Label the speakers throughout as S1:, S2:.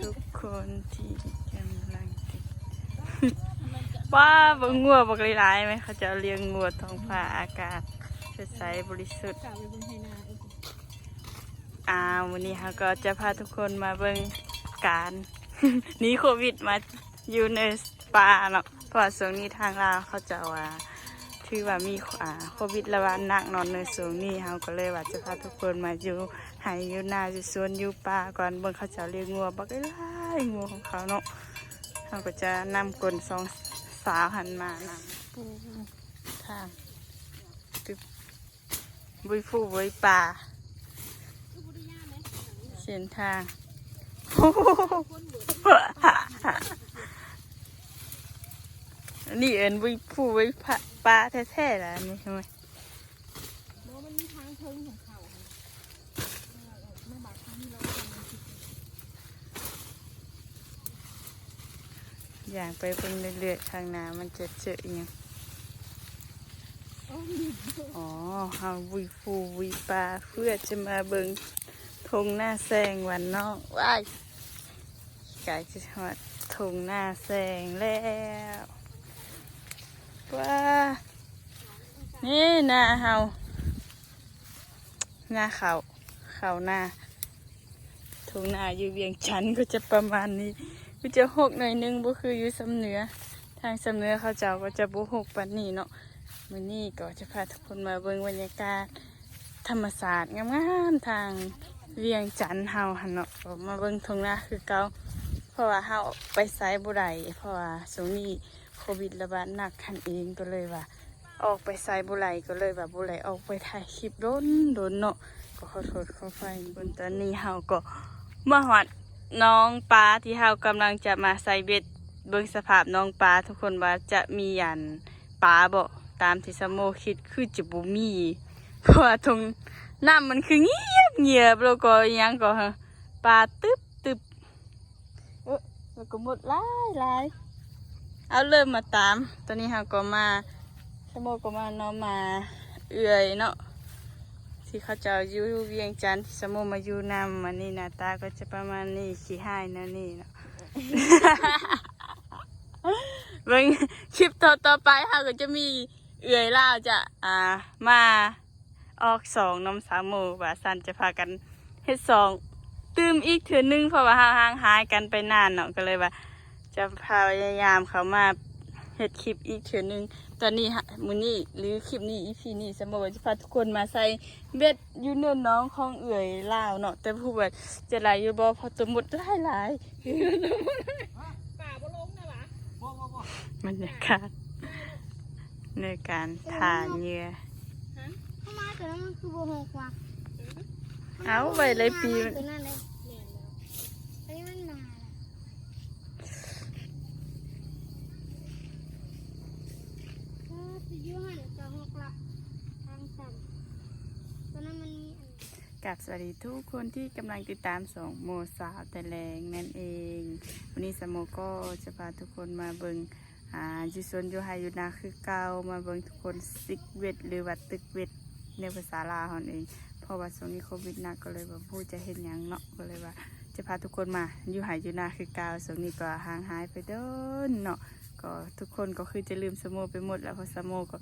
S1: ทุกคนที่กำลังติดว่าบังงัวบักหลายไหมเขาจะเลี้ยงงัวท้องฟ้าอากาศสดใสบริสุทธิ์อ่าวันนี้เขาก็จะพาทุกคนมาเบิ่งการหนีโควิดมาอยู่ในป่าเนาะเพราะว่วงนี้ทางลาวเขาจะว่าถือว่ามีโควิดระบาดหนักนอนในช่วงนี้เขาก็เลยว่าจะพาทุกคนมาอยู่ ให้อยู่นาอยู่สวนอยู่ป่าก่อนเบิ่งเขาจะเลี้ยงงัวบักหลายๆงัวของเขาเนาะเขาก็จะนำกลนสองสาวหันมานำปูทางตึบบุยฟูบุยป่าเส้นทางนี่เอินวิผู้ไว้พะปลาแท้ๆล่ะนี่ทำไม
S2: มันมีทางเทิงของเขาไม่บาดทางที่เราทำมันผิด
S1: อย่างไปเบิ่งเรื่อยๆทางน้ามันจะเจออหยัง
S2: อ๋
S1: อเฮาวิฟูวิปลาเพื่อจะมาเบิงทงหน้าแซงวันเนอกว้ายไก่จะหอดทงหน้าแซงแล้วว้านี่หน้าเฮาหน้าเขาเขาหน้าทุ่งนาอยู่เวียงจันทน์ก็จะประมาณนี้ ก็จะหกหน่อยนึงบ่คืออยู่สำเนือ ทางสำเนือเขาเจ้าก็จะบ่หกปานนี้เนาะมื้อนี้ก็จะพาทุกคนมาเบิ่งบรรยากาศธรรมศาสตร์งามๆทางเวียงจันทน์เฮาหั่นเนาะมาเบิ่งทุ่งนาคือเก่าเพราะว่าเฮาไปไสบ่ได้เพราะว่าช่วงนี้โควิดระบาดหนักคันเองก็เลยว่า ออกไปไสบ่ไหลก็เลยแบบบ่ไหลออกไปถ่ายคลิปโดนโดนเนาะก็ขอโทษขอไฟบนตอนนี้เฮาก็มื่อหอด น้องปลาที่เฮากำลังจะมาใส่เบ็ดเบิ่งสภาพน้องปลาทุกคนว่าจะมีอันปลาบ่ตามที่สมโมคิดคือจะบ่มี เพราะว่าตรงน้ำมันคือเงียบเงียบแล้วก็ยังก็ฮะปลาตึบตึบเอ๊ะแล้วก็หมดหลายหลายเอาเริ่มมาตาม ตอนนี้เฮาก็มาสมโมก็มาเนาะมาเอื่อยเนาะ ที่เขาเจะอยู่เวียงจันทน์สมมุติมาอยู่นำมันนี่หน้าตาก็จะประมาณนี้ขี้ห้ายนะนี่เนาะ เบิ่งคลิปต่อต่อไปค่ะก็จะมีเอื่อยล่าวจะอ่ามาออกสองน้ำสามหมูว่าสันจะพากันเฮ็ดสองตื่มอีกเถือนึงเพราะว่าห่างหายกันไปนานเนาะก็เลยว่า จะพยายามเขามา เฮ็ดคลิปอีกเถือนึงตอนนี้ฮะมื้อนี้หรือคลิปนี้อีพีนี้สมมติว่าจะพาทุกคนมาใส่เบ็ดอยู่เนินน้องของเอื่อยลาวเนาะแต่ผู้ว่าจะไหลอยู่บ่เพอตัวหมดหลายหลาย
S2: ป่าบ่ลงนะวะ
S1: บรรยากาศในการทานเหยื่อ
S3: เข้ามาตัวนั้นมันคือโบหกว่ะ
S1: เอาไปเลยปี
S3: ตัวนั้นเลยอันนี้มันมาเออ สิยูหันจะหกละทางสั่นตัวนั้นมันมีอัน
S1: กับสวัสดีทุกคนที่กำลังติดตามสองโมสาวแต่แรงนั่นเอง วันนี้สมโมก็จะพาทุกคนมาเบิงอ่าอยู่สวนยูไฮยูนาคือเก่ามาเบิงทุกคนซิกเวทหรือว่าตึกเวทในภาษาลาวนั่นเองเพราะว่าช่วงนี้โควิดหนักก็เลยว่าพูดจะเห็นอย่างเนาะก็เลยว่า จะพาทุกคนมาอยู่หายอยู่นาคือเกาวช่วงนี้ก็ห่างหายไปเดินเนาะ ก็ทุกคนก็คือจะลืมสโมไปหมดแล้วเพราะสโมก็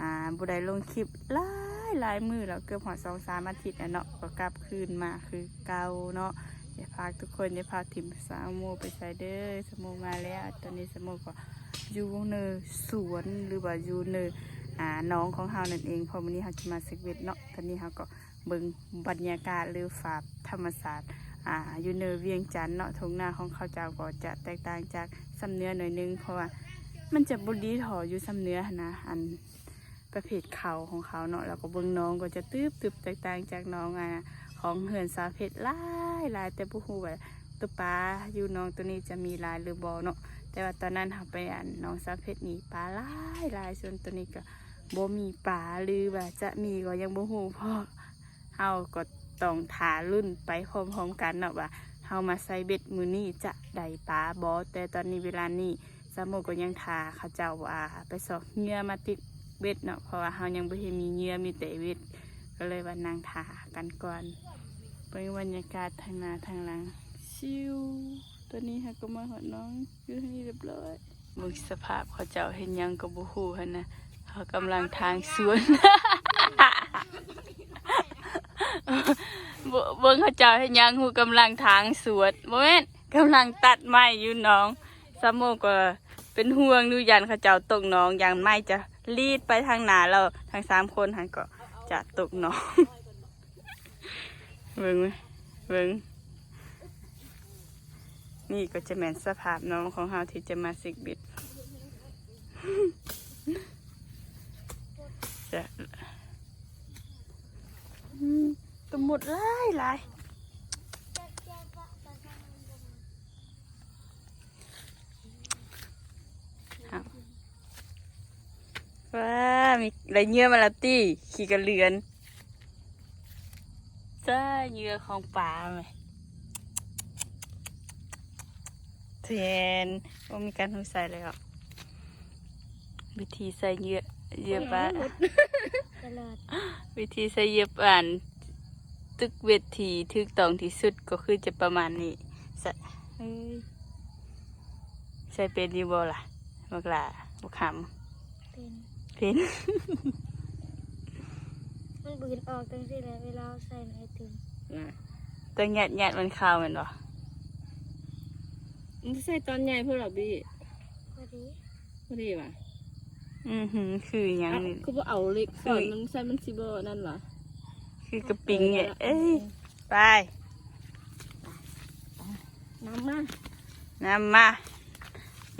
S1: อ่าบุได้ลงคลิปหลายหลายมือแล้วเกือบหัวสองสามอาทิตย์เนาะก็กลับคืนมาคือเก่าเนาะอย่าพากทุกคนอย่าพากถิ่มสาวโมไปใส่เด้อสโมมาแล้วตอนนี้สโมก็อยู่ในสวนหรือว่าอยู่ในออ่าน้องของเฮานั่นเองเพอวันนี้เฮาจะมาสิกเวทเนาะตอนนี้เฮาก็เบิ่งบรรยากาศหรือฝาธรรมศาสตร์อ่าอยู่เนอเวียงจันทน์เนาะทงหน้าของเขาเจ้าก็จะแตกต่างจากสำเนื้อหน่อยนึงเพราะว่า มันจะบดีถออยู่สำเนือหั้นนะอันประเภทเขาของเขาเนาะแล้วก็เบิ่งน้องก็จะตืบตืบแตกต่างจากน้องอะของเหือนสาเพชรลายลายแต่ผู้ฮู้ว่าตัวปลาอยู่น้องตัวนี้จะมีลายหรือบอเนาะแต่ว่าตอนนั้นเขาไปอ่านน้องสาเพชรนี่ปลาลายลายส่วนตัวนี้ก็บ่มีปลาหรือว่าจะมีก็ยังบ่ฮู้เพราะเฮาก็ต้องถารุ่นไปพร้อมๆกันเนาะว่าเฮามาใส่เบ็ดมือนี้จะได้ปลาบ่แต่ตอนนี้เวลานี้ามโมก็ยังทาเขาเจ้าว่าไปสอกเงื่อมาติดเบ็ดเนาะเพราะว่าเฮายังบ่เห็นมีเงื่อมีแต่เบ็ดก็เลยว่านางทากันก่อนเป็นบรรยากาศทางนาทางหลัง ชิวตัวนี้ฮะก็มาหอดน้องอยู่ให้เรียบร้อยมึงสภาพเขาเจ้าเห็นยังกับบูฮูฮะนะเขากำลังทางสวนบเบิ้งเขาเจ้าเห็นยังหูกำลังทางสวนโมเมนกำลังตัดไม้อยู่น้องสามโมก็ เป็นห่วงดูยันเขาเจ้าตกน้องย่างไม้จะรีดไปทางหนาเราทั้งสามคนหันก็จะตกน้องเบิ้งไหมเบิ้งนี่ก็จะแมนสภาพน้องของเราที่จะมาสิกบิดจะอืมหมดหลายหลายเอา ว้ามีอะไรเยื่อมาและตี้ขี่กระเรือนจ้าเหยื่อของป่าไหมเทียนว่ามีการหูใส่เลยอะวิธีใส่เหยื่อเหยื่อปลา
S3: ตลอด
S1: วิธีใส่เหยื่อปลาตึกเวทีทึกตองที่สุดก็คือจะประมาณนี้ใส่เอ้ยใส่เป็นอยูบอล่ะบักหลาบุกข
S3: เป็นำ
S1: เป็น
S3: มันบืนออกตั้งที่แล้วเวลาเอาใส่ในไอติม
S1: ตัวแงดแงดมันขาวเหมือนบ่
S4: มึงใส่ตอนใหญ่เพื่อหรอบี้
S3: พอดี
S4: พอดีป่ะ
S1: อือหือคือหยังนี่
S4: คือว่าเอาเล็กก่อนมันใส่มันซิบนั่นเหรอ
S1: คือกระปิงเนี่ยเอ้ยไป
S4: น้ำมา
S1: นำมา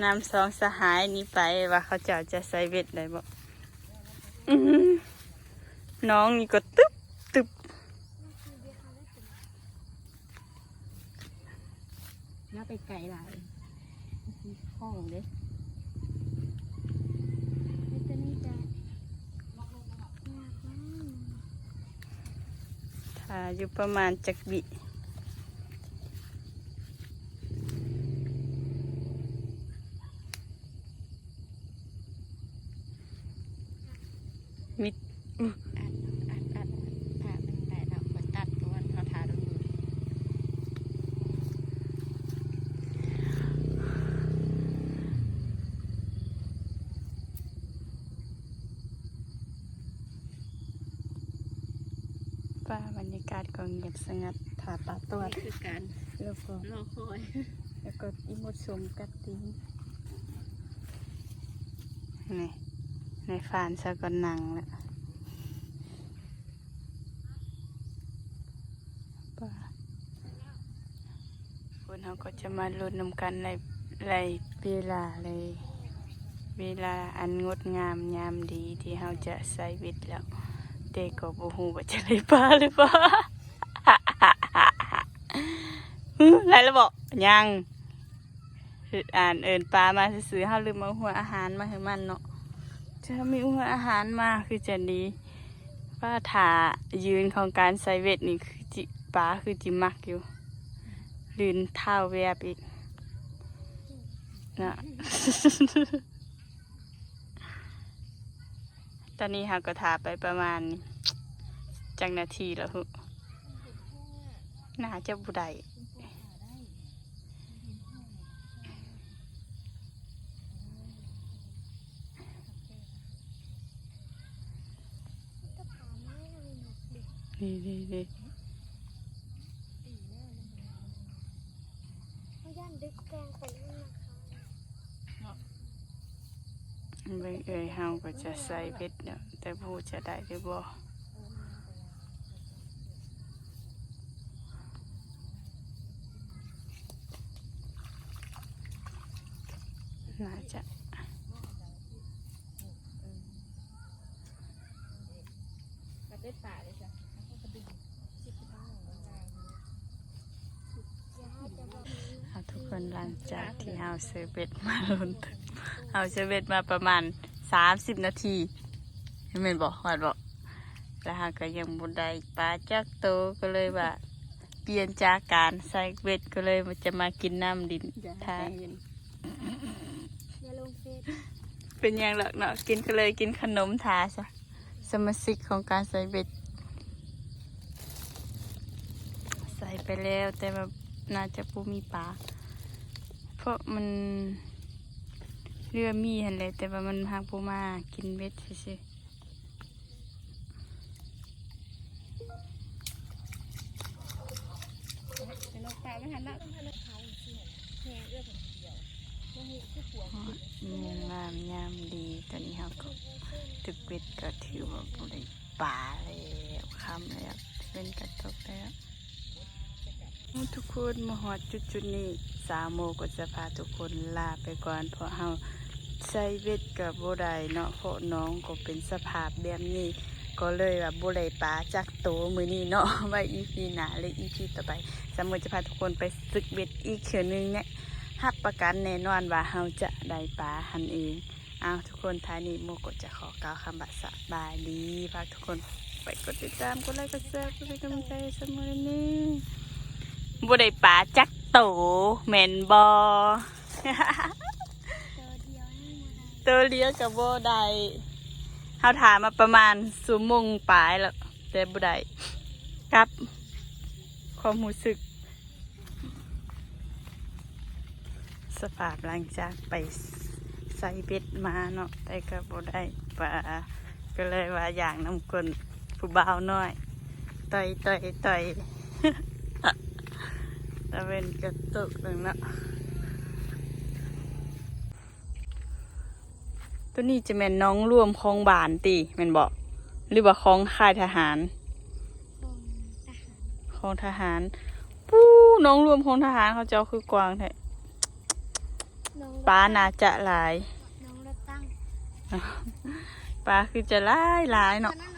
S1: นำสองสหายนี้ไปว่าเขาเจ้าจะใส่เบ็ดได้บ่อื้อหือ น้องนี่ก็ตึ๊บตึ๊บ
S4: น้าไปไกลหลายห้องเด้
S3: ไอตัวนี้จะยากมาก
S1: ถ้าอยู่ประมาณจักบิ มิด
S4: อัดอัดอัดผ่ามันได้แล้วคนตัดก่อนเขาทาดู
S1: ป่าบรรยากาศก็เงียบสงัดถาป่าตัวจ
S4: นี่คือการ
S1: แล้วก็
S4: รอคอย
S1: แล้วก็อีหมดสมกัดติงนี่ ในฟานซะก็นังแล้วคนเขาก็จะมาลุ้นนำกันในในเวลาเลย เวลาอันงดงามยามดีที่เขาจะใส่เบ็ดแล้วเด็กก็บ่ฮู้ว่าจะได้ปลาหรือเปล่าฮึไรแล้วบอกยังออ่านเอินปลามาซื้อเฮาลืมเอาหัวอาหารมาให้มันเนาะ ถ้ามีอาหารมาคือจะดีว่าถายืนของการใส่เวทนี่คือจิปลาคือจิมักอยู่ลืนเท้าแวบอีกนะตอนนี้เราก็ถาไปประมาณจังนาทีแล้วฮึน่าจะบุได้
S3: ก็ผ่าไม้เลยหนักดิ
S1: นี่นี่นี่
S3: ย่านดึกแกงไปเรื่นะคะ
S1: เบิ่งเอ่ยเฮาก็จะใส่เบ็ดเนาะแต่ผู้จะได้หรือบ่น่าจะ
S4: กับได้ป่าเลยจ้ะ
S3: จา
S1: กที่เฮาเซเบ็ดมาลนถึงเฮาซื้อเบ็ดมาประมาณสามสิบนาทีเห็นไหมนบอกฮอดบอกแล้วเฮาก็ยังบ่ได้ปลาจักโตก็เลยว่า เปลี่ยนจากการใส่เบ็ดก็เลยมันจะมากินน้ำดินทาน
S3: อย่าลงเป็
S1: นอย่างหลักเนาะกินก็เลยกินขนมทาซะสมาชิกของการใส่เบ็ด ใส่ไปแล้วแต่ว่าน่าจะปูมีปลา ราะมันเรือมีหันเลยแต่ว่ามันหางปูมากินเบ็ดซื่อ
S4: เป็นนกปลาไม่ทันละ
S1: ๆเมียนมามยามดีตอนนี้เราก็ตึกเบ็ดก็ถือว่าปูได้ปลาแล้วคำแล้วเป็นกระตกแล้ว ทุกคนมาหอดจุดจุดๆนี้สามโมก็จะพาทุกคนลาไปก่อนเพราะเฮาใส่เวทกับโบได้เนาะเพราะน้องก็เป็นสภาพแบบนี้ ก็เลยแบบโบได้ปลาจากโตมือนี้เนาะไว้อีพีหนาเลยอีพีต่อไปสามโมจะพาทุกคนไปศึกเบ็ดอีกเชือนึงเนี่ยรับประกันแน่นอนว่าเฮาจะได้ปลาหันเองเอาทุกคนท้ายนี้โมก็จะขอกล่าวคำบัสบายดีฝากทุกคนไปกดติดตามกดไลค์กดแชร์เพื่อเป็นกำลังใจสมอนี้ บ่ได้ปลาจักโตแม่นบอ
S3: ตัวเดียวให้หมดได้
S1: ตัวเลี้ยกับบ่ได้เฮาถามมาประมาณสุโมงปลายแล้ว แต่บ่ได้ครับ ความรู้สึก สภาพหลังจากไปใส่เบ็ดมาเนาะแต่ก็บ่ได้ปลาก็เลยว่าอย่างน้ำกลนผู้บ่าวน้อย ต่อยต่อยต่อย ตะเวนกระตุกหนึ่งเนาะตัวนี้จะแม่นน้องร่วมของบานตีแม่นบอกหรือว่าของค่ายทหาร
S3: ของทหาร
S1: ของทหารปู้น้องรวมของทหารเขาเจ้าคือกวางแท้
S3: น้อง
S1: ปลาน่าจะหลาย
S3: น้องรถตั้ง
S1: ปลาคือจะหลายหลาย
S3: ตอ
S1: เนาะ
S3: นนั้นรถ